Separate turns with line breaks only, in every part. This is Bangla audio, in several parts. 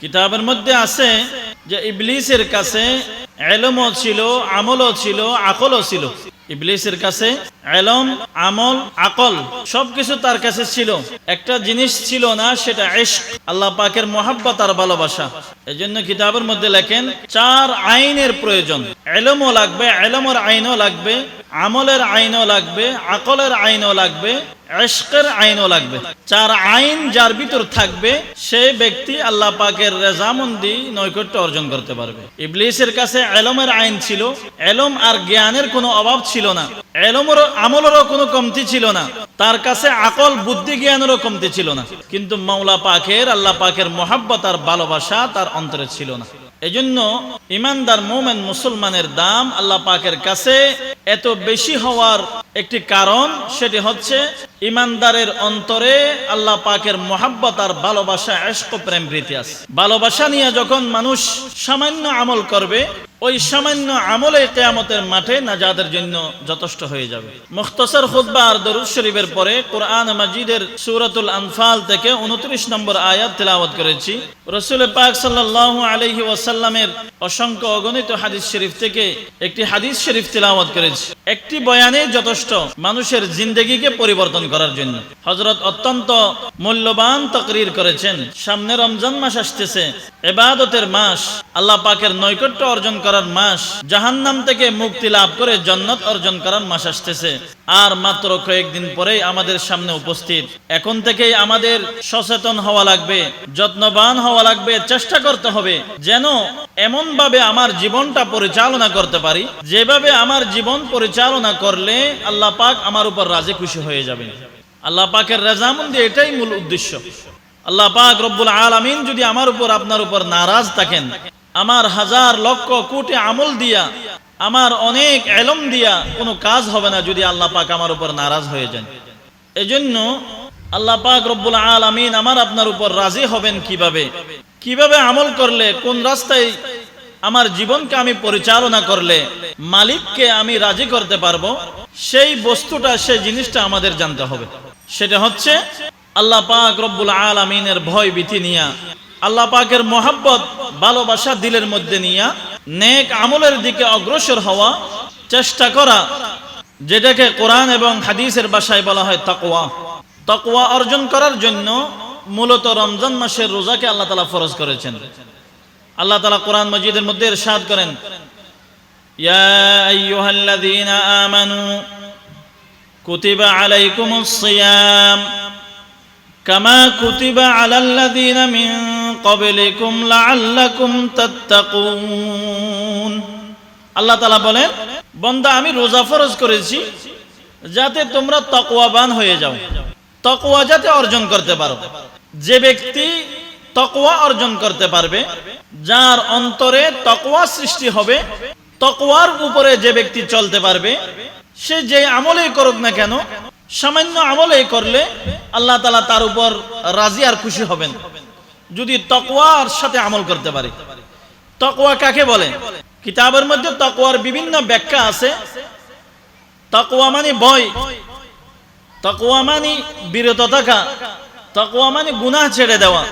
কিতাবের মধ্যে আছে যে ইবলিসের কাছে এলমও ছিল, আমলও ছিল, আকলও ছিল। ইবলিসের কাছে এলম, আমল, আকল সবকিছু তার কাছে ছিল। একটা জিনিস ছিল না, সেটা ইশক, আল্লাহ পাকের মোহাব্বত আর ভালোবাসা। এই জন্য কিতাবের মধ্যে লেখেন, চার আইনের প্রয়োজন। এলমও লাগবে, এলমের আইনও লাগবে। আমলের আইনও লাগবে, আকলের আইনও লাগবে, এশকের আইনও লাগবে। চার আইন যার ভিতর থাকবে, সে ব্যক্তি আল্লাহ পাকের রেজামন্দি নৈকট্য অর্জন করতে পারবে। ইবলিসের কাছে এলমের আইন ছিল, এলম আর জ্ঞানের কোনো অভাব ছিল না এলমেরও আমলেরও কোনো কমতি ছিল না, তার কাছে আকল, বুদ্ধি, জ্ঞানেরও কমতি ছিল না। কিন্তু মাওলা পাকের, আল্লাহ পাকের মোহাব্বত আর ভালোবাসা তার অন্তরে ছিল না। এজন্য ইমানদার মোমেন মুসলমানের দাম আল্লাহ পাকের কাছে এত বেশি হওয়ার একটি কারণ সেটি হচ্ছে ইমানদারের অন্তরে আল্লাহ পাকের মোহাব্বত আর ভালোবাসা এশক প্রেম প্রীতি আছে। ভালোবাসা নিয়ে যখন মানুষ সামান্য আমল করবে, ওই সামান্য আমলে কেয়ামতের মাঠে নাজাদের জন্য যথেষ্ট হয়ে যাবে। মুখতসর খুদ্া আর দরুদ শরীফের পরে কোরআন মাজিদের সুরাতুল আনফাল থেকে উনত্রিশ নম্বর আয়াত তেলাওয়াত করেছি। রসুল পাক সাল্লাহ আলহি ওয়াসাল্লামের অসংখ্য অগণিত হাদিস শরীফ থেকে একটি হাদিস শরীফ তেলাওয়াত করেছি। একটি বয়ানে যথেষ্ট মানুষের জিন্দগিকে পরিবর্তন করার জন্য। হজরত অত্যন্ত মূল্যবান তকরির করেছেন। সামনে রমজান মাস আসতেছে। এবাদতের মাস, আল্লাহ পাকের নৈকট্য অর্জন করার মাস, জাহান্নাম থেকে মুক্তি লাভ করে জন্নত অর্জন করার মাস আসতেছে। আর মাত্র কয়েকদিন পরেই আমাদের সামনে উপস্থিত। এখন থেকেই আমাদের সচেতন হওয়া লাগবে, যত্নবান হওয়া লাগবে, চেষ্টা করতে হবে, যেন এমন ভাবে আমার জীবনটা পরিচালনা করতে পারি। যেভাবে আমার জীবন পরিচালনা করলে আল্লাহ পাক আমার উপর রাজি খুশি হয়ে যাবে আল্লাহ পাকের রেজামন্দি এটাই মূল উদ্দেশ্য। আল্লাহ পাক রব্বুল আলামিন যদি আমার উপর, আপনার উপর নারাজ থাকেন, আমার হাজার লক্ষ কোটি আমল দিয়া, আমার অনেক এলম দিয়া, কোনো কাজ হবে না যদি আল্লাহ পাক আমার উপর নারাজ হয়ে যান। এজন্য আল্লাহ পাক রব্বুল আলামিন আমার আপনার উপর রাজি হবেন কীভাবে? কীভাবে আমল করলে, কোন রাস্তায় আমার জীবনকে আমি পরিচালনা করলে, মালিককে আমি রাজি করতে পারব? সেই বস্তুটা, সেই জিনিসটা আমাদের জানতে হবে। সেটা হচ্ছে আল্লাহ পাক রব্বুল আলমিনের ভয় ভীতি নিয়া, আল্লাহ পাকের মোহাব্বত, ভালোবাসা দিলের মধ্যে নিয়া, নেক আমলের দিকে অগ্রসর হওয়া চেষ্টা করা, যেটাকে কোরআন এবং হাদিসের বাসায় বলা হয় তাকওয়া। তাকওয়া অর্জন করার জন্য মূলত রমজান মাসের রোজাকে আল্লাহ তালা ফরজ করেছেন। আল্লাহ তালা কোরআন মজিদের মধ্যে ইরশাদ করেন, ইয়া আমানু কুতিবা আলাইকুমুস সিয়াম কামা কুতিবা আলাল্লাযীনা মিন ক্বাবলিকুম লাআল্লাকুম তাত্তাকুন আল্লাহ তাআলা বলেন, বন্দা, আমি রোজা ফরজ করেছি যাতে তোমরা তকওয়াবান হয়ে যাও, তকওয়া যাতে অর্জন করতে পারো। যে ব্যক্তি তকওয়া অর্জন করতে পারবে, যার অন্তরে তকওয়া সৃষ্টি হবে, তকওয়ার উপরে যে ব্যক্তি চলতে পারবে সে যে আমলেই করুক না কেন, সামান্য আমলেই করলে আল্লাহ তালা তার উপর রাজি আর খুশি হবেন। যদি তকওয়ার সাথে আমল করতে পারে। তকওয়া কাকে বলে? কিতাবের মধ্যে তকওয়ার বিভিন্ন ব্যাখ্যা আছে। তকওয়া মানে ভয়, তকওয়া মানে বিরত থাকা, তকওয়া মানে গুনাহ ছেড়ে দেওয়া।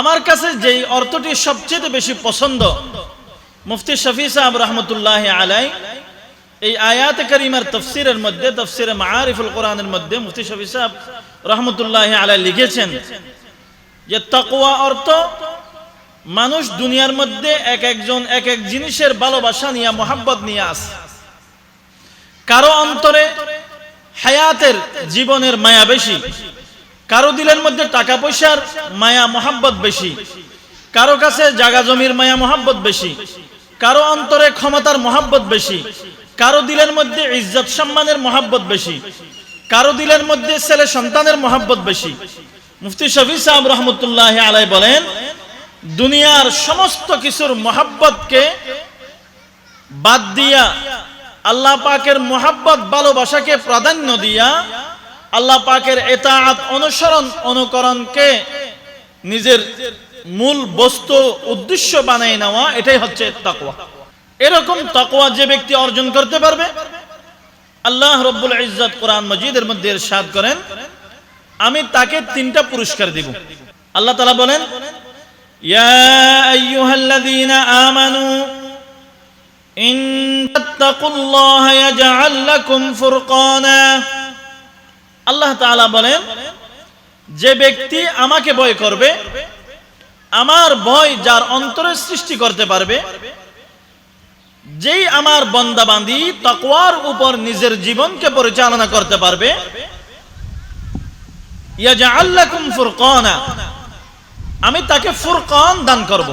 আমার কাছে যেই অর্থটি সবচেয়ে বেশি পছন্দ, মুফতি শফি সাহেব রহমতুল্লাহ আলাই এই আয়াত করিমার তফসিরের মধ্যে, তফসিরে মারিফুল কোরআনের মধ্যে মুফতি শফি সাহেব রহমতুল্লাহ আলাই লিখেছেন যে তকওয়া অর্থ মানুষ দুনিয়ার মধ্যে এক একজন, এক এক জিনিসের ভালোবাসা নিয়ে, মোহাব্বত নিয়ে আসে। কারও অন্তরে হায়াতের জীবনের মায়া বেশি, কারও দিলের মধ্যে টাকা পয়সার মায়া, মোহাব্বত বেশি, কারও কাছে জাগা জমির মায়া, মোহাব্বত বেশি, কারও অন্তরে ক্ষমতার মোহাব্বত বেশি কারও দিলের মধ্যে ইজ্জত সম্মানের মোহাব্বত বেশি, কারও দিলের মধ্যে ছেলে সন্তানের মোহাব্বত বেশি। মুফতি শফি সাহেব রহমতুল্লাহ আলাই বলেন, দুনিয়ার সমস্ত কিছুর মোহাব্বতকে বাদ দিয়া আল্লাহ পাকের মোহাব্বত ভালোবাসাকে প্রাধান্য দিয়া আল্লাহ পাকের এতাআত অনুসরণ অনুকরণকে নিজের মূল বস্তু, উদ্দেশ্য বানাই নেওয়া, এটাই হচ্ছে তাকওয়া। এরকম তকোয়া যে ব্যক্তি অর্জন করতে পারবে, আল্লাহ রব্বুল ইজ্জত কোরআন মজিদের মধ্যে এরশাদ করেন, আমি তাকে তিনটা পুরস্কার দিব। আল্লাহ তাআলা বলেন, ইয়া আইয়ুহাল্লাযীনা আমানু, ইন তাত্তাকুল্লাহা ইয়াজআল লাকুম ফুরকানা। আল্লাহ তাআলা বলেন, যে ব্যক্তি আমাকে ভয় করবে, আমার ভয় যার অন্তরে সৃষ্টি করতে পারবে যেই আমার বন্দাবান্দি তকওয়ার উপর নিজের জীবনকে পরিচালনা করতে পারবে ফুরকানা, আমি তাকে ফুরকান দান করব।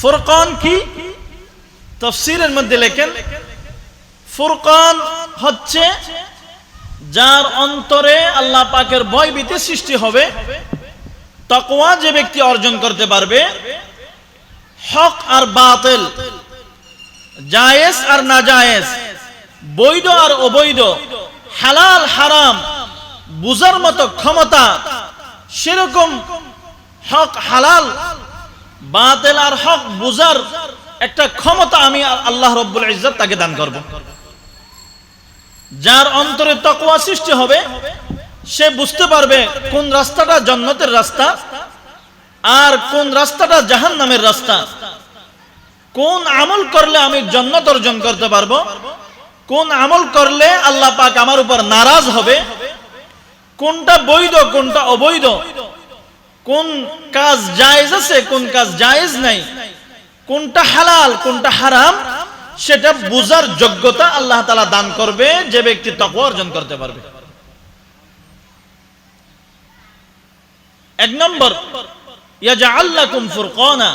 ফুরকান কি? তফসিরের মধ্যে লেখেন, ফুরকান হচ্ছে যার অন্তরে আল্লাহ পাকের ভয় ভীতি সৃষ্টি হবে, তকওয়া যে ব্যক্তি অর্জন করতে পারবে হক আর বাতিল, জায়েজ আর না জায়েজ বৈধ আর অবৈধ, হালাল, হারাম, বুঝার মতো ক্ষমতা, সেরকম হক হালাল, বাতিল আর হক বুঝার একটা ক্ষমতা আমি আল্লাহ রব্বুল ইজ্জত তাকে দান করব। যার অন্তরে তকওয়া সৃষ্টি হবে, সে বুঝতে পারবে কোন রাস্তাটা জন্নতের রাস্তা আর কোন রাস্তাটা জাহান নামের রাস্তা। কোন আমল করলে আমি জন্নত অর্জন করতে পারব? কোন আমল করলে আল্লাহ পাক আমার উপর নারাজ হবে? কোনটা বৈধ, কোনটা অবৈধ? কোন কাজ জায়েজ আছে, কোন কাজ জায়েজ নাই? কোনটা হালাল, কোনটা হারাম? সেটা বুঝার যোগ্যতা আল্লাহ তালা দান করবে, যে ব্যক্তি তকওয়া অর্জন করতে পারবে। এক নম্বর ইয়াজআল্লাকুম ফুরকানা।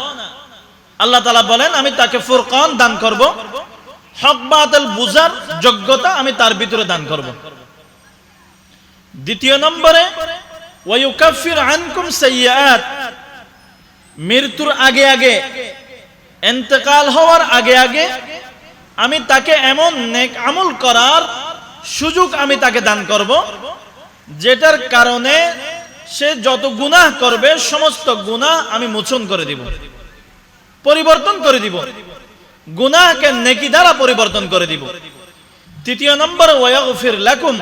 আল্লাহ তালা বলেন, আমি তাকে ফুরকান দান করব। হক, বাতিল, বুঝার যোগ্যতা আমি তার ভিতরে দান করব। দ্বিতীয় নম্বরে ওয়ায়ুকাফির আনকুম সাইয়্যাত। মৃত্যুর আগে আগে ইন্তেকাল হওয়ার আগে আগে, আমি তাকে এমন নেক আমল করার সুযোগ আমি তাকে দান করব, যেটার কারণে সে যত গুনাহ করবে, সমস্ত গুনাহ আমি মোচন করে দিব। পরিবর্তন করে দিব। গুনাহকে নেকি দ্বারা পরিবর্তন করে দিব। তৃতীয় নম্বর, ওয়াগফির লাকুম।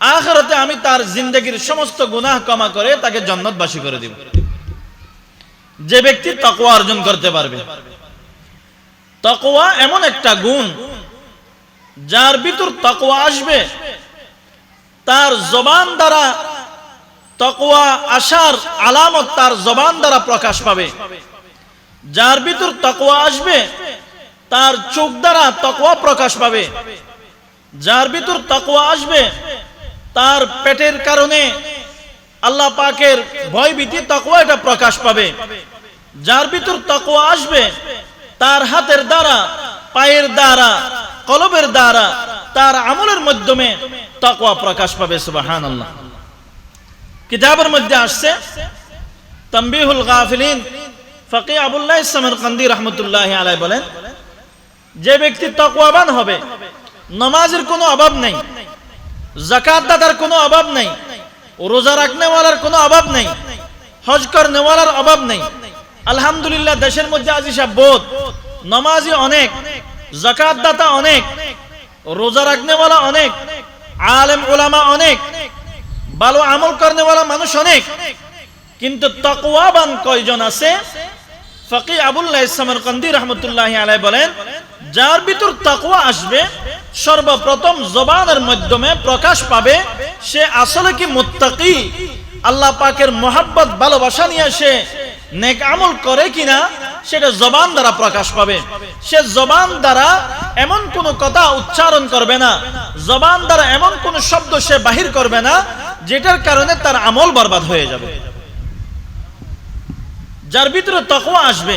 আখিরাতে আমি তার জিন্দগির সমস্ত গুনাহ ক্ষমা করে তাকে জান্নাতবাসী করে দিব। যে ব্যক্তি তাকওয়া অর্জন করতে পারবে। তাকওয়া এমন একটা গুণ, যার ভিতর তাকওয়া আসবে। তার জবান দ্বারা তকওয়া আসার আলামত তার জবান দ্বারা প্রকাশ পাবে। যার ভিতর তকোয়া আসবে, তার চোখ দ্বারা তকোয়া প্রকাশ পাবে। যার ভিতর তকোয়া আসবে, তার পেটের কারণে আল্লাহ পাকের ভয় ভীতি, তকওয়া এটা প্রকাশ পাবে। যার ভিতর তকোয়া আসবে, তার হাতের দ্বারা, পায়ের দ্বারা, কলবের দ্বারা, তার আমলের মাধ্যমে তকোয়া প্রকাশ পাবে, সুবহানাল্লাহ। কিতাবের মধ্যে আসছে তম্বিহুল গাফিলিন ফকি আবুল্লাহ ইসলামের কান্দি রহমতুল্লাহ আলাই বলেন, যে ব্যক্তি তকওয়াবান হবে, নমাজের কোনো অভাব নেই জাকাত দাতার কোনো অভাব নেই, রোজা রাখনেওয়ালার কোনো অভাব নেই, হজ করনেওয়ালার অভাব নেই, আলহামদুলিল্লাহ দেশের মধ্যে আজি সব বোধ নমাজি অনেক জাকাত দাতা অনেক, রোজা রাখনেওয়ালা অনেক, আলেম ওলামা অনেক, ভালো আমল করেনেওয়ালা মানুষ অনেক, কিন্তু তকওয়াবান কয়জন আছে? ফকি আবুল্লাহ ইসলামের কন্দি রহমতুল্লাহ আলাই বলেন, যার ভিতর তাকওয়া আসবে, সর্বপ্রথম জবানের মাধ্যমে প্রকাশ পাবে সে আসলে কি মুত্তাকি? আল্লাহ পাকের মোহাব্বত, ভালোবাসা নিয়ে সে নেক আমল করে কিনা, সেটা জবান দ্বারা প্রকাশ পাবে। সে জবান দ্বারা এমন কোন কথা উচ্চারণ করবে না। জবান দ্বারা এমন কোন শব্দ সে বাহির করবে না, যেটার কারণে তার আমল বরবাদ হয়ে যাবে। যার ভিতরে তকওয়া আসবে,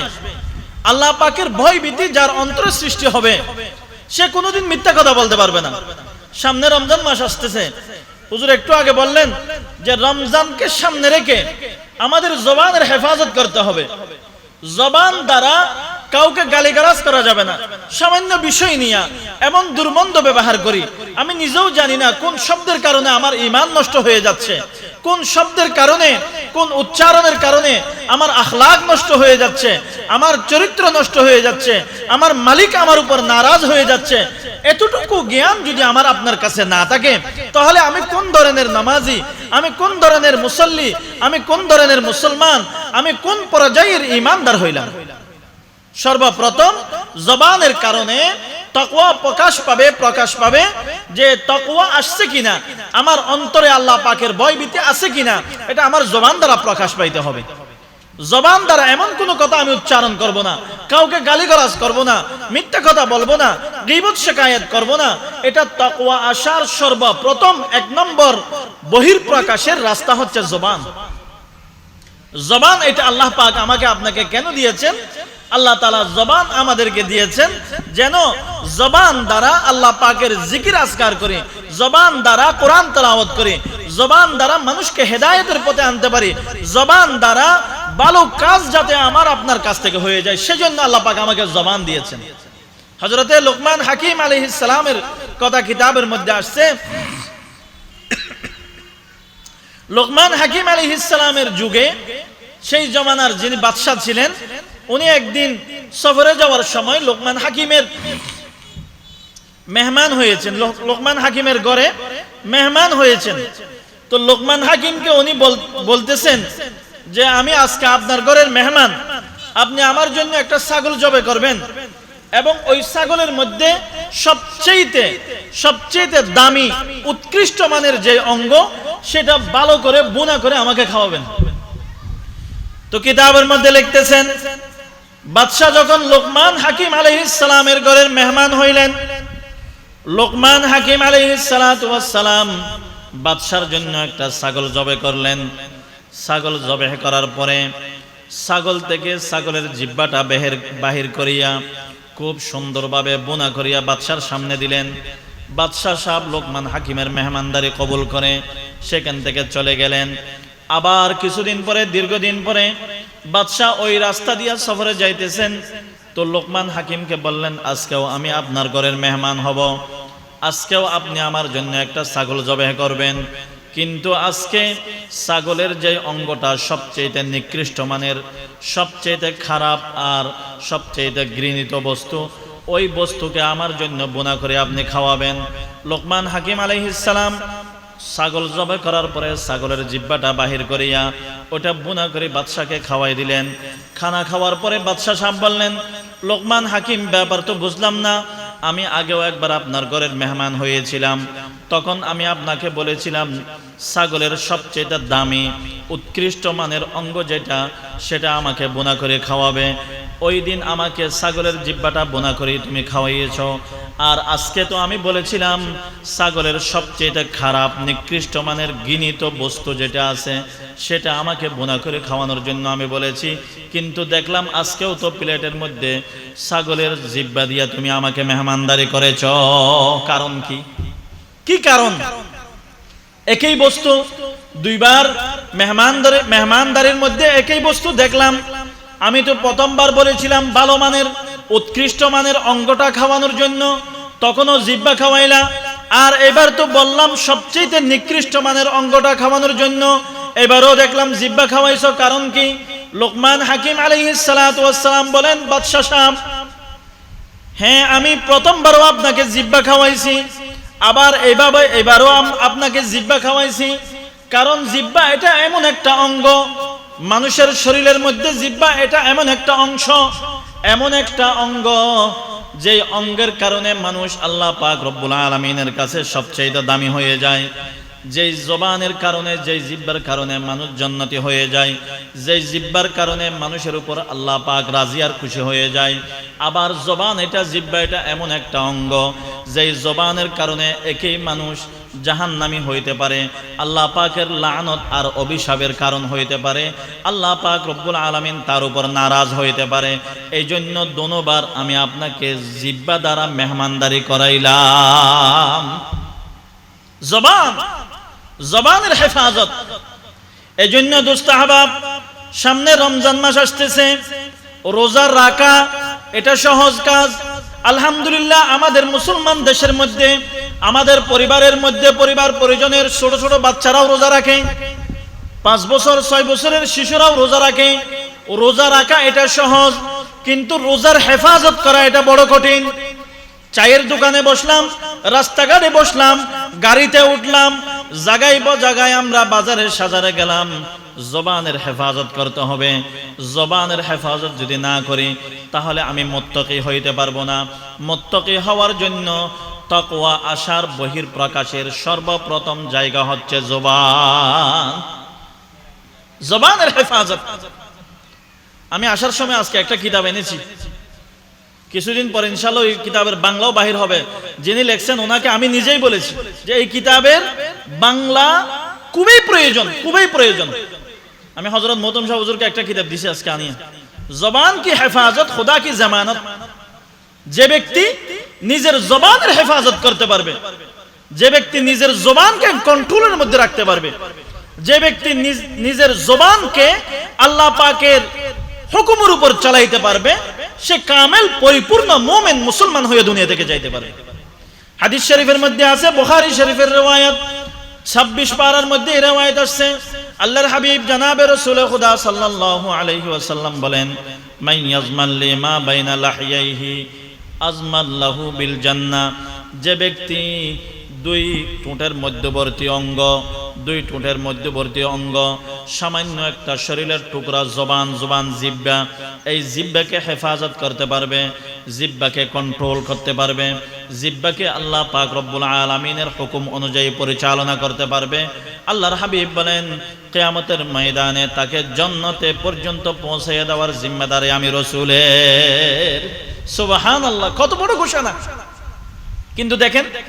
আল্লাহ পাকের ভয় ভীতি যার অন্তর সৃষ্টি হবে, সে কোনোদিন মিথ্যা কথা বলতে পারবে না। সামনে রমজান মাস আসতেছে। হুজুর একটু আগে বললেন যে রমজানকে সামনে রেখে আমাদের জবানের হেফাজত করতে হবে। জবান দ্বারা কাউকে গালিগালাজ করা যাবে না। সামান্য বিষয় নিয়ে এমন দুর্মন্দ ব্যবহার করি। আমি নিজেও জানি না কোন শব্দের কারণে আমার ইমান নষ্ট হয়ে যাচ্ছে। কোন শব্দের কারণে, কোন উচ্চারণের কারণে আমার আখলাক নষ্ট হয়ে যাচ্ছে। আমার চরিত্র নষ্ট হয়ে যাচ্ছে। আমার মালিক আমার উপর নারাজ হয়ে যাচ্ছে। এতটুকু জ্ঞান যদি আমার আপনার কাছে না থাকে, তাহলে আমি কোন ধরনের নামাজি? আমি কোন ধরনের মুসল্লি? আমি কোন ধরনের মুসলমান? আমি কোন পর্যায়ের ইমানদার হইলাম? সর্বপ্রথম জবানের কারণে তকওয়া প্রকাশ পাবে প্রকাশ পাবে যে তকওয়া আসছে কিনা, আমার অন্তরে আল্লাহ পাকের ভয় ভীতি আছে কিনা, এটা আমার জবান দ্বারা প্রকাশ পাইতে হবে। জবান দ্বারা এমন কোনো কথা আমি উচ্চারণ করব না, কাউকে গালিগালাজ করব না, মিথ্যা কথা বলব না, গিবত শেখায়ত করব না, এটা তকওয়া আসার সর্বপ্রথম এক নম্বর বহির প্রকাশের রাস্তা হচ্ছে জবান। জবান এটা আল্লাহ পাক আমাকে আপনাকে কেন দিয়েছেন? আল্লাহ তালা জবান আমাদেরকে দিয়েছেন যেন জবান দ্বারা আল্লাহ পাকের জিকির আসকার করে, জবান দ্বারা কোরআন তেলাওয়াত করে, জবান দ্বারা মানুষকে হেদায়েতের পথে আনতে পারি, জবান দ্বারা ভালো কাজ যাতে আমার আপনার কাছ থেকে হয়ে যায়, সেজন্য আল্লাহ পাক আমাকে জবান দিয়েছেন। হজরতে লোকমান হাকিম আলাইহিস সালামের কথা কিতাবের মধ্যে আসছে। লোকমান হাকিম আলী ইসলামের যুগে সেই জমানার যিনি বাদশাহ ছিলেন উনি একদিন সফরে যাওয়ার সময় লোকমান হাকিমের মেহমান হয়েছেন। লোক- লোকমান হাকিমের ঘরে মেহমান হয়েছেন। তো লোকমান হাকিমকে উনি বল- বলতেছেন যে, আমি আজকে আপনার ঘরের মেহমান। আপনি আমার জন্য একটা ছাগল জবে করবেন। এবং ওই ছাগলের মধ্যে সবচেয়েতে সবচেয়েতে দামি, উৎকৃষ্ট মানের যে অঙ্গ, সেটা ভালো করে বোনা করে আমাকে খাওয়াবেন। তো কিতাবের মধ্যে লিখতেছেন বাদশাহ যখন লোকমান হাকিম আলাইহিস সালামের ঘরের মেহমান হইলেন, লোকমান হাকিম আলাইহিস সালাম বাদশার জন্য একটা ছাগল জবে করলেন। ছাগল জবে করার পরে ছাগল থেকে ছাগলের জিব্বাটা বেহের, বাহির করিয়া খুব সুন্দরভাবে বোনা করিয়া বাদশার সামনে দিলেন। বাদশাহ সাহেব লোকমান হাকিমের মেহমানদারি কবুল করে সেখান থেকে চলে গেলেন। আবার কিছুদিন পরে, দীর্ঘদিন পরে বাদশাহ ওই রাস্তা দিয়া সফরে যাইতেছেন। তো লোকমান হাকিমকে বললেন, আজকেও আমি আপনার ঘরের মেহমান হব। আজকেও আপনি আমার জন্য একটা ছাগল জবাই করবেন। কিন্তু আজকে ছাগলের যে অঙ্গটা সবচেয়ে নিকৃষ্ট মানের সবচেয়ে খারাপ আর সবচেয়ে ঘৃণিত বস্তু, ওই বস্তুকে আমার জন্য বোনা করে আপনি খাওয়াবেন। লোকমান হাকিম আলাইহিসসালাম ছাগল জবাই করার পরে ছাগলের জিব্বাটা বাহির করিয়া ওটা বুনা করে বাদশাকে খাওয়াই দিলেন। খানা খাওয়ার পরে বাদশাহ সাহেব বললেন, লোকমান, হাকিম, ব্যাপার তো বুঝলাম না। আমি আগেও একবার আপনার ঘরের মেহমান হয়েছিলাম। তখন আমি আপনাকে বলেছিলাম, ছাগলের সবচেয়ে দামি, উৎকৃষ্ট মানের অঙ্গ যেটা, সেটা আমাকে বোনা করে খাওয়াবে। ওই দিন আমাকে ছাগলের জিব্বাটা বোনা করে তুমি খাওয়াইয়েছ। আর আজকে তো আমি বলেছিলাম, ছাগলের সবচেয়ে খারাপ, নিকৃষ্ট মানের গিনিত বস্তু যেটা আছে, সেটা আমাকে বোনা করে খাওয়ানোর জন্য আমি বলেছি। কিন্তু দেখলাম আজকেও তো প্লেটের মধ্যে ছাগলের জিব্বা দিয়া তুমি আমাকে মেহমানদারি করেছ। কারণ কি? কি কারণ? একই বস্তু, দুইবার মেহমানদারি মেহমানদারির মধ্যে একই বস্তু দেখলাম। আমি তো প্রথমবার বলেছিলাম ভালো মানের, উৎকৃষ্ট মানের অঙ্গটা খাওয়ানোর জন্য, তখনও জিব্বা খাওয়াইলা। আর এবার তো বললাম সবচেয়ে নিকৃষ্ট মানের অঙ্গটা খাওয়ানোর জন্য, এবারও দেখলাম জিব্বা খাওয়াইছ কারণ কি? লোকমান হাকিম আলাইহিস সালাম বলেন, বাদশাহ সাহেব হ্যাঁ আমি প্রথমবারও আপনাকে জিব্বা খাওয়াইছি, আবার এইভাবে এবারও আপনাকে জিব্বা খাওয়াইছি, কারণ জিব্বা এটা এমন একটা অঙ্গ মানুষের শরীরের মধ্যে জিব্বা এটা এমন একটা অংশ, এমন একটা অঙ্গ যে অঙ্গের কারণে মানুষ আল্লাহ পাক রব্বুল আলমিনের কাছে সবচেয়ে দামি হয়ে যায়। যেই জবানের কারণে, যেই জিব্বার কারণে মানুষ জন্নতি হয়ে যায়। যেই জিব্বার কারণে মানুষের উপর আল্লাহ পাক রাজি আর খুশি হয়ে যায়। আবার জবান এটা, জিব্বা এটা এমন একটা অঙ্গ, যেই জবানের কারণে একই মানুষ জাহান্নামি হইতে পারে। আল্লাহ পাকের লানত আর অভিশাপের কারণ হইতে পারে। আল্লাহ পাক রব্বুল আলমিন তার উপর নারাজ হইতে পারে। এই জন্য দোনোবার আমি আপনাকে জিব্বা দ্বারা মেহমানদারি করাইলাম। জবান, জবানের হেফাজত। এই জন্য দুস্তাহবাব সামনে রমজান মাস আসতেছে। রোজা রাখা এটা সহজ কাজ। আলহামদুলিল্লাহ আমাদের মুসলমান দেশের মধ্যে আমাদের পরিবারের মধ্যে পরিবার পরিজনের ছোট ছোট বাচ্চারাও রোজা রাখে। পাঁচ বছর, ছয় বছরের শিশুরাও রোজা রাখে। রোজা রাখা এটা সহজ, কিন্তু রোজার হেফাজত করা এটা বড় কঠিন। চায়ের দোকানে বসলাম, রাস্তাঘাটে বসলাম, গাড়িতে উঠলাম, জাগাইব জাগায় আমরা বাজারে সাজারে গেলাম। জবানের হেফাজত করতে হবে। জবানের হেফাজত যদি না করি, তাহলে আমি মোত্তকি হইতে পারব না। মোত্তকি হওয়ার জন্য তকওয়া আশার বহির প্রকাশের সর্বপ্রথম জায়গা হচ্ছে জবান। জবানের হেফাজত। আমি আসার সময় আজকে একটা কিতাব এনেছি। কিছুদিন পর ইনশাল্লাহ এই কিতাবের বাংলাও বাহির হবে। যিনি লেখছেন ওনাকে আমি নিজেই বলেছি যে এই কিতাবের বাংলা খুবই প্রয়োজন খুবই প্রয়োজন। আমি হজরত মতম শাহ হুজুরকে একটা কিতাব দিছি আজকে আনিয়ে। জবান কি হেফাজত, খোদা কি জামানত? যে ব্যক্তি নিজের জবানের হেফাজত করতে পারবে। যে ব্যক্তি নিজের জবানকে কন্ট্রোলের মধ্যে রাখতে পারবে। যে ব্যক্তি নিজের জবানকে আল্লাহ পাকের হুকুমের উপর চালাইতে পারবে, সে কামেল, পরিপূর্ণ মোমেন মুসলমান হয়ে দুনিয়া থেকে যাইতে পারবে। হাদিস শরীফের মধ্যে আছে, বুখারী শরীফের রেওয়ায়াত 26 পারার মধ্যে এই রেওয়ায়াত আসছে। আল্লাহর হাবিব জনাবে রাসূল খুদা সাল্লাল্লাহু আলাইহি ওয়াসাল্লাম বলেন ইয়াজমান লিমা বাইনা লাহিয়াইহি আজমাল্লাহু বিল জান্নাহ। যে ব্যক্তি দুই ঠোঁটের মধ্যবর্তী অঙ্গ, দুই ঠোঁটের মধ্যবর্তী অঙ্গ, সামান্য একটা শরীরের টুকরা জবান জবান জিব্বা, এই জিব্বাকে হেফাজত করতে পারবে, জিব্বাকে কন্ট্রোল করতে পারবে, জিব্বাকে আল্লাহ পাক রব্বুল আলমিনের হুকুম অনুযায়ী পরিচালনা করতে পারবে। আল্লাহর হাবিব বলেন, কেয়ামতের ময়দানে তাকে জন্নতে পর্যন্ত পৌঁছাইয়া দেওয়ার জিম্মেদারি আমি রসুলের। সুবাহান আল্লাহ কত বড় ঘোষণা। কিন্তু দেখেন